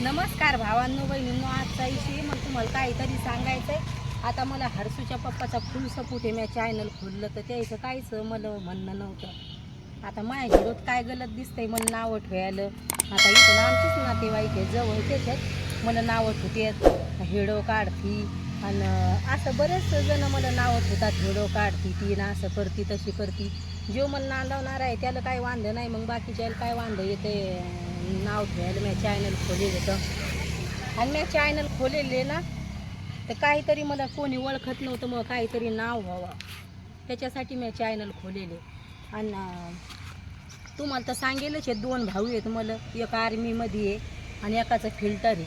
नमस्कार भावांनो बहिणींनो आजचा विषय मग तुम्हाला काहीतरी सांगायचं आहे आता मला हरसूच्या पप्पाचा फुल सपोर्ट आहे. मी चॅनल खोललं तर त्याचं काहीच मला म्हणणं नव्हतं. आता माझ्या हिरोत काय गलत दिसतंय मला नावं व्हायलं आता इथं आमचीच नातेवाईक आहे जवळ त्याच्यात. मला नावं ठेवतात. हिडो काढती. आणि असं बरेच जण मला नावं ठेवतात. हिडो काढती ती ना असं करती तशी करती. जो मला नांदवणार आहे त्याला काय वांधं नाही मग बाकीच्याला काय वांधं येते नाव ठेवायला मी चॅनल खोलेलं होतं. आणि मी चॅनल खोलेले ना तर काहीतरी मला कोणी ओळखत नव्हतं मग काहीतरी नाव व्हावं. त्याच्यासाठी मी चॅनल खोलेले. आणि तुम्हाला तर सांगेलच हे दोन भाऊ आहेत मला. एक आर्मीमध्ये आहे आणि एकाचं फिल्टर आहे.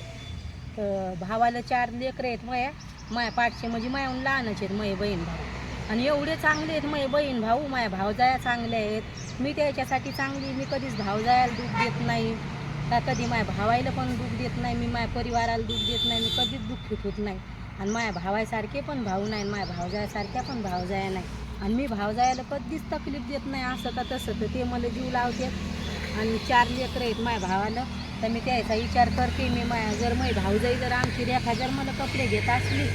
तर भावाला चार लेकरं आहेत माया माया पाठचे म्हणजे मायाहून लहानच आहेत माझे बहीण भाऊ आणि एवढे चांगले आहेत माझे बहीण भाऊ माझ्या भावजाया चांगल्या आहेत. मी त्याच्यासाठी चांगली मी कधीच भावजायाला दुःख देत नाही. का कधी माझ्या भावायला पण दुःख देत नाही मी माझ्या परिवाराला दुःख देत नाही मी कधीच दुःखीत होत नाही. आणि माझ्या भावासारखे पण भाऊ नाही माझ्या भावजायासारख्या पण भावजाया नाही. आणि मी भावजायाला कधीच तकलीफ देत नाही असं का तसं तर ते मला जीव लावतात आणि चार लेकरं आहेत माझ्या भावाला तर मी त्याचा विचार करते मी माझ्या जर माझी भाऊजाई जर आमची रेखा जर मला कपडे घेत असली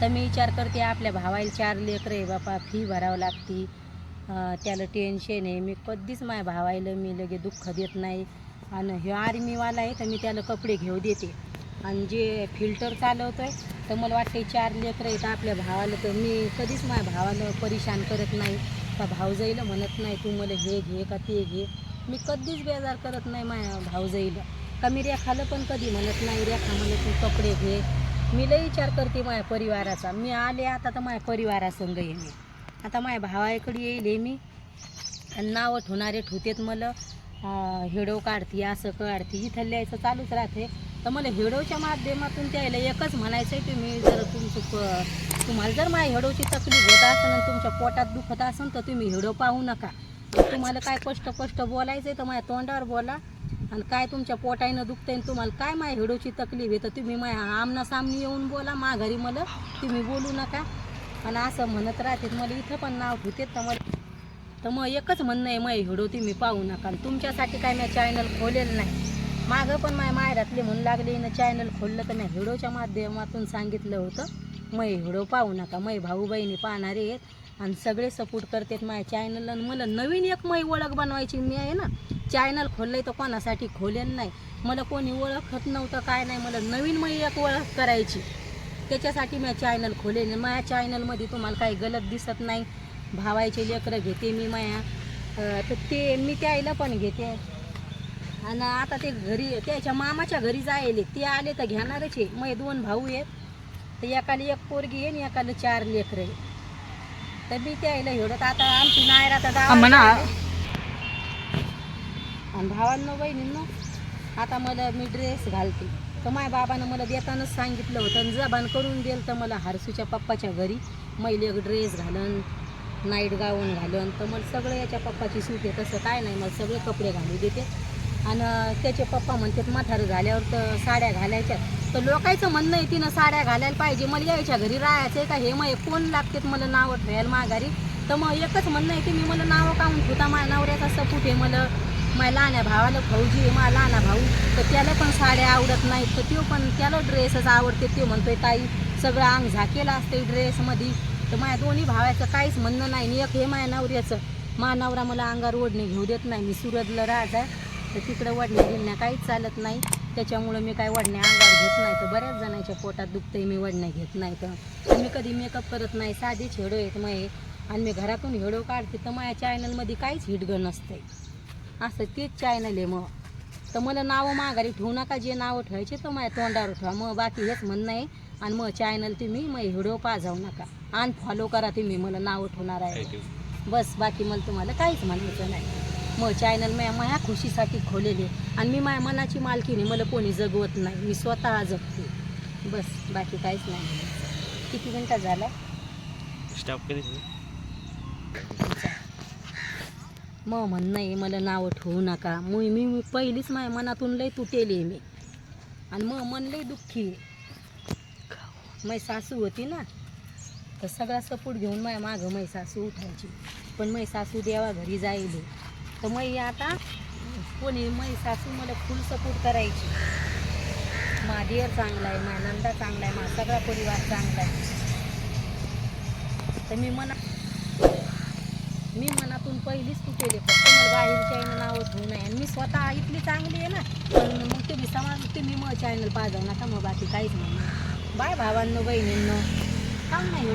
तर मी विचार करते आपल्या भावाला चार लेकरं आहे बापा फी भरावं लागती. त्याला टेन्शन आहे. मी कधीच माझ्या भावायला मी लगे दुःख देत नाही. आणि हे आर्मीवाला आहे तर मी त्याला कपडे घेऊ देते. आणि जे फिल्टर चालवतो आहे तर मला वाटते चार लेकरं आहेत आपल्या भावाला तर मी कधीच माझ्या भावाला परेशान करत नाही. का भाऊजाईला म्हणत नाही तू मला हे घे का ते घे. मी कधीच बेजार करत नाही माझ्या भाऊजाईला. का मी रेखाला पण कधी म्हणत नाही रेखा मला तू कपडे घे. मी लई विचार करते माझ्या परिवाराचा. मी आले आता तर माझ्या परिवारासंग ये मी. आता माझ्या भावाकडे येईल आहे मी. आणि नावं ठुणारे ठुतेत मला. हिडो काढते असं काढते. इथं लिहायचं चालूच राहते. तर मला हिडोच्या माध्यमातून त्याला एकच म्हणायचं आहे तुम्ही जर तुमचं तुम्हाला जर माझ्या हिडोची तकलीफ होत असेल आणि तुमच्या पोटात दुखत असेल तर तुम्ही हिडो पाहू नका. तुम्हाला काय कष्ट कष्ट बोलायचं आहे तर माझ्या तोंडावर बोला. आणि काय तुमच्या पोटाईनं दुखतंय आणि तुम्हाला काय माझ्या हिडोची तकलीफ आहे? तर तुम्ही माझ्या आमना सामनी येऊन बोला माघारी मला. तुम्ही बोलू नका. आणि असं म्हणत राहते मला इथं पण नाव ठेवते तर मला तर मग एकच म्हणणं आहे माझी हिडो तुम्ही पाहू नका. आणि तुमच्यासाठी काय मी चॅनल खोलेलं नाही. मागं पण माझ्या मायरातले म्हणू लागले ना चॅनल खोललं तर मी हिडोच्या माध्यमातून सांगितलं होतं. मै हिडो पाहू नका. मै भाऊ बहिणी पाहणारे आहेत आणि सगळे सपोर्ट करतात माझ्या चॅनलला आणि मला नवीन एक मै ओळख बनवायची मी आहे ना. चॅनल खोललंय तर कोणासाठी खोलेल नाही. मला कोणी ओळखत नव्हतं काय नाही. मला नवीन मै एक ओळख करायची. त्याच्यासाठी मी चॅनल खोलेल. माझ्या चॅनलमध्ये तुम्हाला काही गलत दिसत नाही. भावायचे लेकरं घेते मी माया. तर ते मी त्याला पण घेते. आणि आता ते घरी त्याच्या मामाच्या घरी जायले. ते आले तर घेणारच आहे. मग दोन भाऊ आहेत. तर एकाला एक पोरगी आहे आणि एकाला चार लेकरं आहे तर मी त्याला एवढं आता आमची नायर म्हणा. आणि भावांनो बहिणींनो आता मला मी ड्रेस घालते. तर माझ्या बाबानं मला देतानाच सांगितलं होतं आणि जबान करून दिलं तर मला हरसूच्या पप्पाच्या घरी. मैले एक ड्रेस घालन नाईट गाऊन घालन. तर मला सगळं याच्या पप्पाची सूट आहे तसं काय नाही. मला सगळे कपडे घालू देते. आणि त्याचे पप्पा म्हणतात माथार झाल्यावर तर साड्या घालायच्या तर लोकांचं म्हणणं आहे तिनं साड्या घालायला पाहिजे. मला यायच्या घरी राहायचं आहे का? हे मग कोण लागतात मला नावं ठेवायला माघारी. तर मग एकच म्हणणं आहे की मी मला नावं काढून ठेवता? माझ्या नवऱ्याचा सपूट आहे मला. माझ्या लहान्या भावाला भाऊजी आहे माझा लहाना भाऊ. तर त्याला पण साड्या आवडत नाहीत. तर तो पण त्याला ड्रेसच आवडते. तो म्हणतोय ताई सगळं अंग झाकेलं असते ड्रेसमध्ये. तर माझ्या दोन्ही भावाचं काहीच म्हणणं नाही. एक हे माझ्या नवऱ्याचं मा नवरा मला अंगावर ओढणे घेऊ देत नाही. मी सुरतला राहत आहे. तर तिकडं वडण्या गिरण्या काहीच चालत नाही. त्याच्यामुळं मी काय वडण्या अंगावर घेत नाही. तर बऱ्याच जणांच्या पोटात दुखतंय मी वडण्या घेत नाही. तर मी कधी मेकअप करत नाही. साधीच हेडो येत मग आणि मी घरातून हेडो काढते. तर माझ्या चॅनलमध्ये काहीच हिडगं नसतंय. असं तेच चॅनल आहे मग. तर मला नावं माघारी ठेवू नका जे नावं ठेवायचे तर माझ्या तोंडावर ठेवा. मग बाकी हेच म्हणणं आहे. आणि मग चॅनल तुम्ही मग व्हिडिओ जाऊ नका. आणि फॉलो करा तुम्ही मला नावं ठेवणार आहे. बस बाकी मला तुम्हाला काहीच म्हणायचं नाही. मग चॅनल मी माझ्या खुशीसाठी खोलेले आणि मी माझ्या मनाची मालकीने मला कोणी जगवत नाही. मी स्वतः जगते. बस बाकी काहीच नाही. किती मिनटं झाला? स्टॉप मग म्हणणं आहे मला नावं ठेवू नका. मी मी मी पहिलीच माझ्या मनातून लई तुटेली मी. आणि मग मन लई दुःखी. मै सासू होती ना तर सगळा सपोर्ट घेऊन माझ्या मागं मै सासू उठायची. पण मै सासू देवा घरी जाईल तर मै आता कोणी मै सासू मला फुल सपोर्ट करायची. माझी चांगला आहे माझा नंदा चांगला आहे माझा सगळा परिवार चांगला आहे. तर मी मना मी मनातून पहिलीच तू केले फक्त मला बाहेरच्या आईनं नाव ठेवू नये. आणि मी स्वतः इथली चांगली आहे ना पण मग तुम्ही समाज तुम्ही मग चॅनल पाजव नका मग बाकी काहीच नाही. बाय भावांनो बहिणींनो. काम नाही